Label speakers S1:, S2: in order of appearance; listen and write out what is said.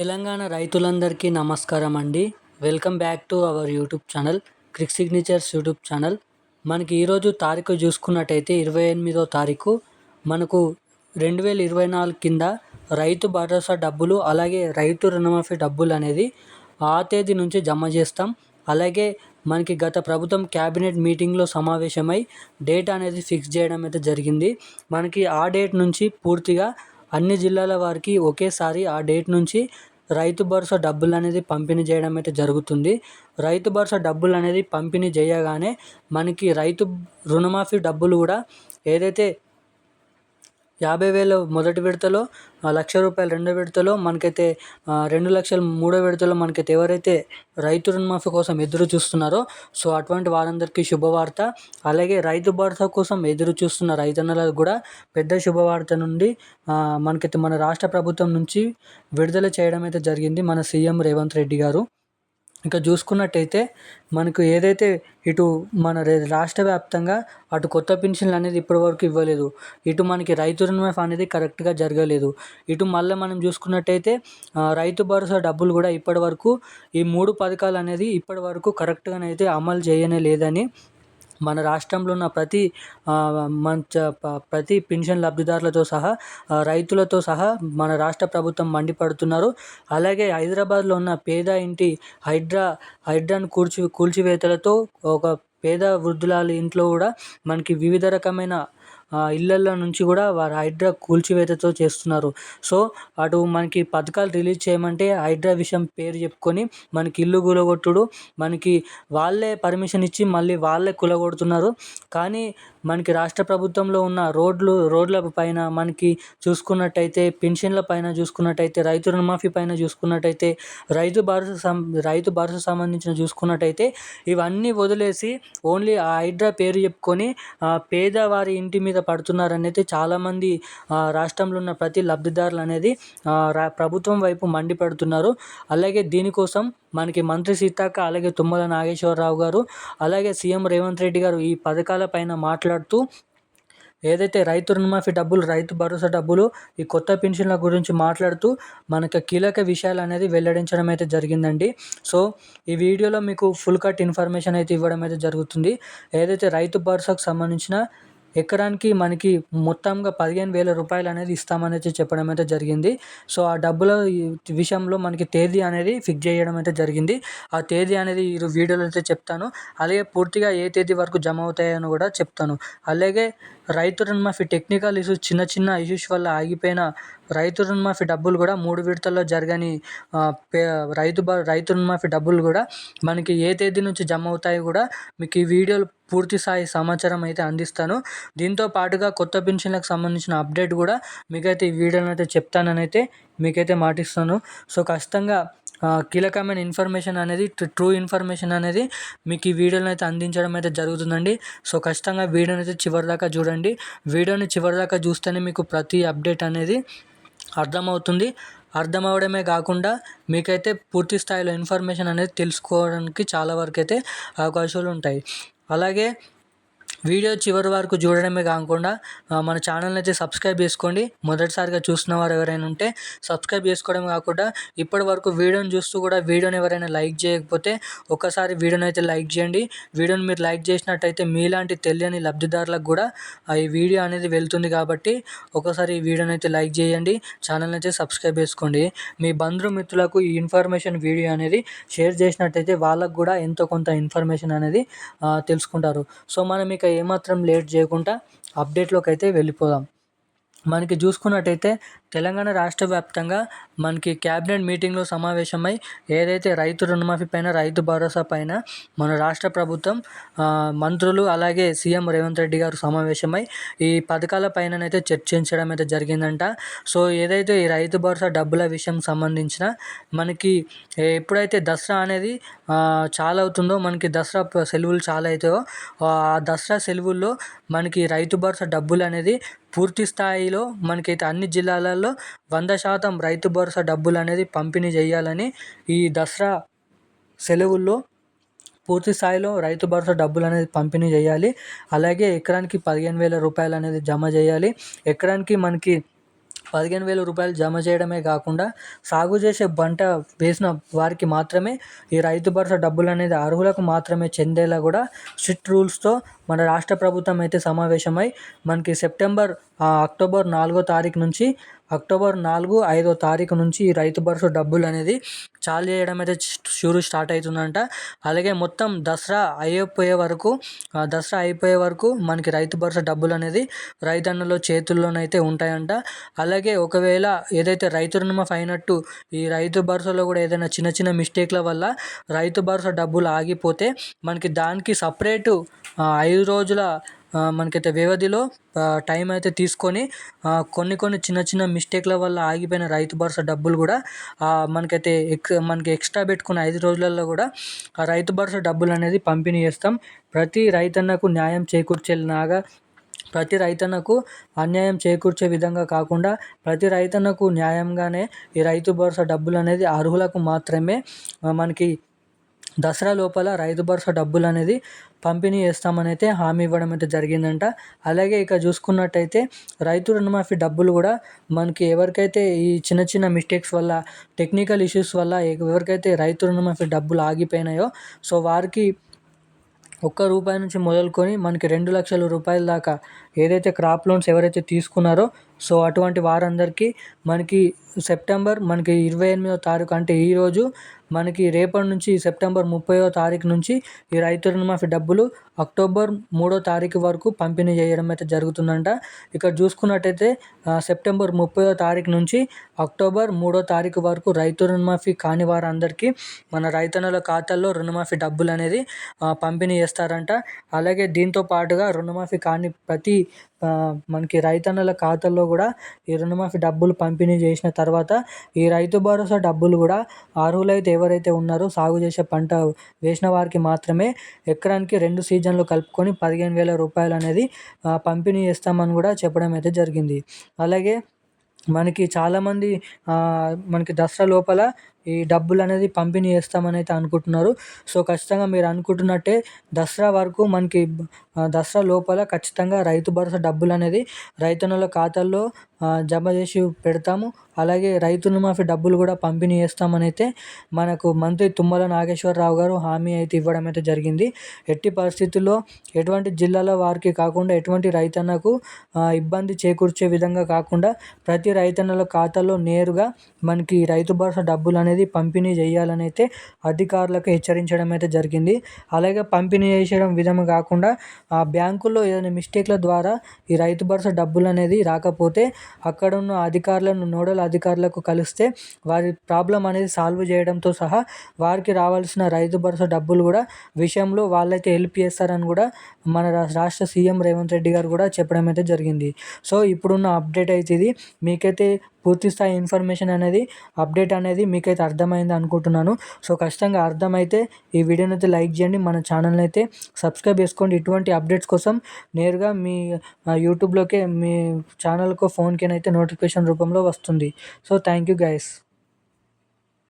S1: తెలంగాణ రైతులందరికీ నమస్కారం అండి. Welcome back to our YouTube channel crick signatures YouTube channel. మనకి ఈరోజు తారీఖు చూసుకున్నట్టయితే ఇరవై ఎనిమిదో తారీఖు. మనకు రెండు వేల ఇరవై నాలుగు కింద రైతు భరోసా డబ్బులు అలాగే రైతు రుణమాఫీ డబ్బులు అనేది ఆ తేదీ నుంచి జమ చేస్తాం. అలాగే మనకి గత ప్రభుత్వం క్యాబినెట్ మీటింగ్లో సమావేశమై డేట్ అనేది ఫిక్స్ చేయడం అయితే జరిగింది. మనకి ఆ డేట్ నుంచి పూర్తిగా అన్ని జిల్లాల వారికి ఒకేసారి ఆ డేట్ నుంచి రైతు భరోసా డబ్బులు అనేది పంపిణీ చేయడం అయితే జరుగుతుంది. రైతు భరోసా డబ్బులు అనేది పంపిణీ చేయగానే మనకి రైతు రుణమాఫీ డబ్బులు కూడా ఏదైతే యాభై వేలు మొదటి విడతలో లక్ష రూపాయలు రెండో విడతలో మనకైతే రెండు లక్షలు మూడో విడతలో మనకైతే ఎవరైతే రైతు రుణమాఫీ కోసం ఎదురు చూస్తున్నారో సో అటువంటి వారందరికీ శుభవార్త. అలాగే రైతు భరోసా కోసం ఎదురు చూస్తున్న రైతన్నలకు కూడా పెద్ద శుభవార్త నుండి మనకైతే మన రాష్ట్ర ప్రభుత్వం నుంచి విడుదల చేయడం అయితే జరిగింది మన సీఎం రేవంత్ రెడ్డి గారు. ఇంకా చూసుకున్నట్టయితే మనకు ఏదైతే ఇటు మన రాష్ట్ర వ్యాప్తంగా అటు కొత్త పెన్షన్లు అనేది ఇప్పటివరకు ఇవ్వలేదు. ఇటు మనకి రైతు రుణమాఫీ అనేది కరెక్ట్గా జరగలేదు. ఇటు మళ్ళీ మనం చూసుకున్నట్టయితే రైతు భరోసా డబ్బులు కూడా ఇప్పటివరకు ఈ మూడు పథకాలు అనేది ఇప్పటివరకు కరెక్ట్గానైతే అమలు చేయనే లేదని మన రాష్ట్రంలో ఉన్న ప్రతి మంచ ప్రతి పెన్షన్ లబ్ధిదారులతో సహా రైతులతో సహా మన రాష్ట్ర ప్రభుత్వం మండిపడుతున్నారు. అలాగే హైదరాబాద్లో ఉన్న పేద ఇంటి హైడ్రా హైడ్రాను కూల్చి కూల్చివేతలతో ఒక పేద వృద్ధుల ఇంట్లో కూడా మనకి వివిధ రకమైన ఇళ్ళల్లో నుంచి కూడా వారు హైడ్రా కూల్చివేతతో చేస్తున్నారు. సో అటు మనకి పథకాలు రిలీజ్ చేయమంటే హైడ్రా విషయం పేరు చెప్పుకొని మనకి ఇల్లు కూలగొట్టుడు మనకి వాళ్ళే పర్మిషన్ ఇచ్చి మళ్ళీ వాళ్ళే కూలగొడుతున్నారు. కానీ మనకి రాష్ట్ర ప్రభుత్వంలో ఉన్న రోడ్లు రోడ్ల పైన మనకి చూసుకున్నట్టయితే పెన్షన్ల పైన చూసుకున్నట్టయితే రైతు రుణమాఫీ పైన చూసుకున్నట్టయితే రైతు భరోసా సం రైతు భరోసా సంబంధించిన చూసుకున్నట్టయితే ఇవన్నీ వదిలేసి ఓన్లీ ఆ హైడ్రా పేరు చెప్పుకొని పేదవారి ఇంటి మీద పడుతున్నారనేది చాలామంది రాష్ట్రంలో ఉన్న ప్రతి లబ్ధిదారులు అనేది ప్రభుత్వం వైపు మండిపడుతున్నారు. అలాగే దీనికోసం మనకి మంత్రి సీతక్క అలాగే తుమ్మల నాగేశ్వరరావు గారు అలాగే సీఎం రేవంత్ రెడ్డి గారు ఈ పథకాల పైన మాట్లాడుతూ ఏదైతే రైతు రుణమాఫీ డబ్బులు రైతు భరోసా డబ్బులు ఈ కొత్త పెన్షన్ల గురించి మాట్లాడుతూ మనకు కీలక విషయాలు అనేది వెల్లడించడం అయితే జరిగిందండి. సో ఈ వీడియోలో మీకు ఫుల్ కట్ ఇన్ఫర్మేషన్ అయితే ఇవ్వడం అయితే జరుగుతుంది. ఏదైతే రైతు భరోసాకు సంబంధించిన ఎకరానికి మనకి మొత్తంగా పదిహేను వేల రూపాయలు అనేది ఇస్తామని అయితే చెప్పడం అయితే జరిగింది. సో ఆ డబ్బుల విషయంలో మనకి తేదీ అనేది ఫిక్స్ చేయడం అయితే జరిగింది. ఆ తేదీ అనేది ఈ వీడియోలో అయితే చెప్తాను. అలాగే పూర్తిగా ఏ తేదీ వరకు జమ అవుతాయని కూడా చెప్తాను. అలాగే రైతు రుణమాఫీ టెక్నికల్ ఇష్యూస్ చిన్న చిన్న ఇష్యూస్ వల్ల ఆగిపోయిన రైతు రుణమాఫీ డబ్బులు కూడా మూడు విడతల్లో జరగని రైతు రైతు రుణమాఫీ డబ్బులు కూడా మనకి ఏ తేదీ నుంచి జమ అవుతాయో కూడా మీకు ఈ వీడియోలు పూర్తి స్థాయి సమాచారం అయితే అందిస్తాను. దీంతో పాటుగా కొత్త పెన్షన్లకు సంబంధించిన అప్డేట్ కూడా మీకైతే ఈ వీడియోలో అయితే చెప్తానని అయితే మీకైతే మాటిస్తాను. సో ఖచ్చితంగా కీలకమైన ఇన్ఫర్మేషన్ అనేది ట్రూ ఇన్ఫర్మేషన్ అనేది మీకు ఈ వీడియోని అయితే అందించడం అయితే జరుగుతుందండి. సో ఖచ్చితంగా వీడియోని అయితే చివరిదాకా చూడండి. వీడియోని చివరిదాకా చూస్తేనే మీకు ప్రతి అప్డేట్ అనేది అర్థమవుతుంది. అర్థం అవడమే కాకుండా మీకైతే పూర్తి స్థాయిలో ఇన్ఫర్మేషన్ అనేది తెలుసుకోవడానికి చాలా వరకు అయితే అవకాశాలు ఉంటాయి. అలాగే వీడియో చివరి వరకు చూడడమే కాకుండా మన ఛానల్ని అయితే సబ్స్క్రైబ్ చేసుకోండి. మొదటిసారిగా చూసిన వారు ఎవరైనా ఉంటే సబ్స్క్రైబ్ చేసుకోవడం కాకుండా ఇప్పటి వరకు వీడియోని చూస్తూ కూడా వీడియోని ఎవరైనా లైక్ చేయకపోతే ఒకసారి వీడియోని అయితే లైక్ చేయండి. వీడియోని మీరు లైక్ చేసినట్టయితే మీలాంటి తెలియని లబ్ధిదారులకు కూడా ఈ వీడియో అనేది వెళ్తుంది కాబట్టి ఒకసారి ఈ వీడియోని అయితే లైక్ చేయండి. ఛానల్ని అయితే సబ్స్క్రైబ్ చేసుకోండి. మీ బంధుమిత్రులకు ఈ ఇన్ఫర్మేషన్ వీడియో అనేది షేర్ చేసినట్టయితే వాళ్ళకు కూడా ఎంతో కొంత ఇన్ఫర్మేషన్ అనేది తెలుసుకుంటారు. సో మనం ఇక ఏమాత్రం లేట్ చేయకుండా అప్డేట్లోకి అయితే వెళ్ళిపోదాం. మనకి చూసుకున్నట్టయితే తెలంగాణ రాష్ట్ర వ్యాప్తంగా మనకి క్యాబినెట్ మీటింగ్లో సమావేశమై ఏదైతే రైతు రుణమాఫీ పైన రైతు భరోసా పైన మన రాష్ట్ర ప్రభుత్వం మంత్రులు అలాగే సీఎం రేవంత్ రెడ్డి గారు సమావేశమై ఈ పథకాల పైననైతే చర్చించడం అయితే జరిగిందంట. సో ఏదైతే ఈ రైతు భరోసా డబ్బుల విషయం సంబంధించిన మనకి ఎప్పుడైతే దసరా అనేది చాలా అవుతుందో మనకి దసరా సెలవులు చాలా అవుతాయో ఆ దసరా సెలవుల్లో మనకి రైతు భరోసా డబ్బులు అనేది పూర్తి స్థాయిలో మనకైతే అన్ని జిల్లాలలో వంద శాతం రైతు భరోసా డబ్బులు అనేది పంపిణీ చేయాలని ఈ దసరా సెలవుల్లో పూర్తి స్థాయిలో రైతు భరోసా డబ్బులు అనేది పంపిణీ చేయాలి. అలాగే ఎకరానికి పదిహేను వేల రూపాయలు అనేది జమ చేయాలి. ఎకరానికి మనకి పదిహేను వేల రూపాయలు జమ చేయడమే కాకుండా సాగు చేసే పంట వేసిన వారికి మాత్రమే ఈ రైతు భరోసా డబ్బులు అనేది అర్హులకు మాత్రమే చెందేలా కూడా స్ట్రిక్ట్ రూల్స్తో మన రాష్ట్ర ప్రభుత్వం అయితే సమావేశమై మనకి సెప్టెంబర్ అక్టోబర్ నాలుగో తారీఖు నుంచి అక్టోబర్ నాలుగు ఐదో తారీఖు నుంచి ఈ రైతు భరోసా డబ్బులు అనేది చాలు చేయడం అయితే షూరు స్టార్ట్ అవుతుందంట. అలాగే మొత్తం దసరా అయిపోయే వరకు దసరా అయిపోయే వరకు మనకి రైతు భరోసా డబ్బులు అనేది రైతన్నల చేతుల్లోనైతే ఉంటాయంట. అలాగే ఒకవేళ ఏదైతే రైతు రుణమాఫీ అయినట్టు ఈ రైతు భరోసాలో కూడా ఏదైనా చిన్న చిన్న మిస్టేక్ల వల్ల రైతు భరోసా డబ్బులు ఆగిపోతే మనకి దానికి సపరేటు ఐదు రోజుల మనకైతే వ్యవధిలో టైం అయితే తీసుకొని కొన్ని కొన్ని చిన్న చిన్న మిస్టేక్ల వల్ల ఆగిపోయిన రైతు భరోసా డబ్బులు కూడా మనకైతే ఎక్ మనకి ఎక్స్ట్రా పెట్టుకున్న ఐదు రోజులలో కూడా ఆ రైతు భరోసా డబ్బులు అనేది పంపిణీ చేస్తాం. ప్రతి రైతన్నకు న్యాయం చేకూర్చేలాగా ప్రతి రైతన్నకు అన్యాయం చేకూర్చే విధంగా కాకుండా ప్రతి రైతన్నకు న్యాయంగానే ఈ రైతు భరోసా డబ్బులు అనేది అర్హులకు మాత్రమే మనకి దసరా లోపల రైతు భరోసా డబ్బులు అనేది పంపిణీ చేస్తామని అయితే హామీ ఇవ్వడం అయితే జరిగిందంట. అలాగే ఇక చూసుకున్నట్టయితే రైతు రుణమాఫీ డబ్బులు కూడా మనకి ఎవరికైతే ఈ చిన్న చిన్న మిస్టేక్స్ వల్ల టెక్నికల్ ఇష్యూస్ వల్ల ఎవరికైతే రైతు రుణమాఫీ డబ్బులు ఆగిపోయినాయో సో వారికి ఒక్క రూపాయి నుంచి మొదలుకొని మనకి రెండు లక్షల రూపాయల దాకా ఏదైతే క్రాప్ లోన్స్ ఎవరైతే తీసుకున్నారో సో అటువంటి వారందరికీ మనకి సెప్టెంబర్ మనకి ఇరవై ఎనిమిదో తారీఖు అంటే ఈరోజు మనకి రేపటి నుంచి సెప్టెంబర్ ముప్పైవ తారీఖు నుంచి ఈ రైతు రుణమాఫీ డబ్బులు అక్టోబర్ మూడో తారీఖు వరకు పంపిణీ చేయడం అయితే జరుగుతుందంట. ఇక్కడ చూసుకున్నట్టయితే సెప్టెంబర్ ముప్పైవ తారీఖు నుంచి అక్టోబర్ మూడో తారీఖు వరకు రైతు రుణమాఫీ కాని వారందరికీ మన రైతన్నల ఖాతాల్లో రుణమాఫీ డబ్బులు అనేది పంపిణీ చేస్తారంట. అలాగే దీంతో పాటుగా రుణమాఫీ కాని ప్రతి మనకి రైతన్నల ఖాతాల్లో కూడా ఈ రుణమాఫీ డబ్బులు పంపిణీ చేసిన తర్వాత ఈ రైతు భరోసా డబ్బులు కూడా అర్హులైతే ఎవరైతే ఉన్నారో సాగు చేసే పంట వేసిన వారికి మాత్రమే ఎకరానికి రెండు సీజన్లు కలుపుకొని పదిహేను వేల రూపాయలు అనేది పంపిణీ చేస్తామని కూడా చెప్పడం అయితే జరిగింది. అలాగే మనకి చాలామంది మనకి దసరా లోపల ఈ డబ్బులు అనేది పంపిణీ చేస్తామని అయితే అనుకుంటున్నారు. సో ఖచ్చితంగా మీరు అనుకుంటున్నట్టే దసరా వరకు మనకి దసరా లోపల ఖచ్చితంగా రైతు భరోసా డబ్బులు అనేది రైతన్నుల ఖాతాల్లో జమ చేసి పెడతాము. అలాగే రైతు రుణమాఫీ డబ్బులు కూడా పంపిణీ చేస్తామని అయితే మనకు మంత్రి తుమ్మల నాగేశ్వరరావు గారు హామీ అయితే ఇవ్వడం అయితే జరిగింది. ఎట్టి పరిస్థితుల్లో ఎటువంటి జిల్లాల వారికి కాకుండా ఎటువంటి రైతన్నకు ఇబ్బంది చేకూర్చే విధంగా కాకుండా ప్రతి రైతన్నల ఖాతాలో నేరుగా మనకి రైతు భరోసా డబ్బులు అనేది అనేది పంపిణీ చేయాలని అయితే అధికారులకు హెచ్చరించడం అయితే జరిగింది. అలాగే పంపిణీ చేసేయడం విధం కాకుండా ఆ బ్యాంకుల్లో ఏదైనా మిస్టేక్ల ద్వారా ఈ రైతు భరోసా డబ్బులు అనేది రాకపోతే అక్కడ ఉన్న అధికారులను నోడల్ అధికారులకు కలిస్తే వారి ప్రాబ్లం అనేది సాల్వ్ చేయడంతో సహా వారికి రావాల్సిన రైతు భరోసా డబ్బులు కూడా విషయంలో వాళ్ళైతే హెల్ప్ చేస్తారని కూడా మన రాష్ట్ర సీఎం రేవంత్ రెడ్డి గారు కూడా చెప్పడం అయితే జరిగింది. సో ఇప్పుడున్న అప్డేట్ అయితే ఇది. మీకైతే పూర్తి స్థాయి ఇన్ఫర్మేషన్ అనేది అప్డేట్ అనేది మీకైతే అర్థమైంది అనుకుంటున్నాను. సో ఖచ్చితంగా అర్థమైతే ఈ వీడియోని అయితే లైక్ చేయండి. మన ఛానల్ని అయితే సబ్స్క్రైబ్ చేసుకోండి. ఇటువంటి అప్డేట్స్ కోసం నేరుగా మీ యూట్యూబ్లోకే మీ ఛానల్కో ఫోన్కి అయితే నోటిఫికేషన్ రూపంలో వస్తుంది. So thank you guys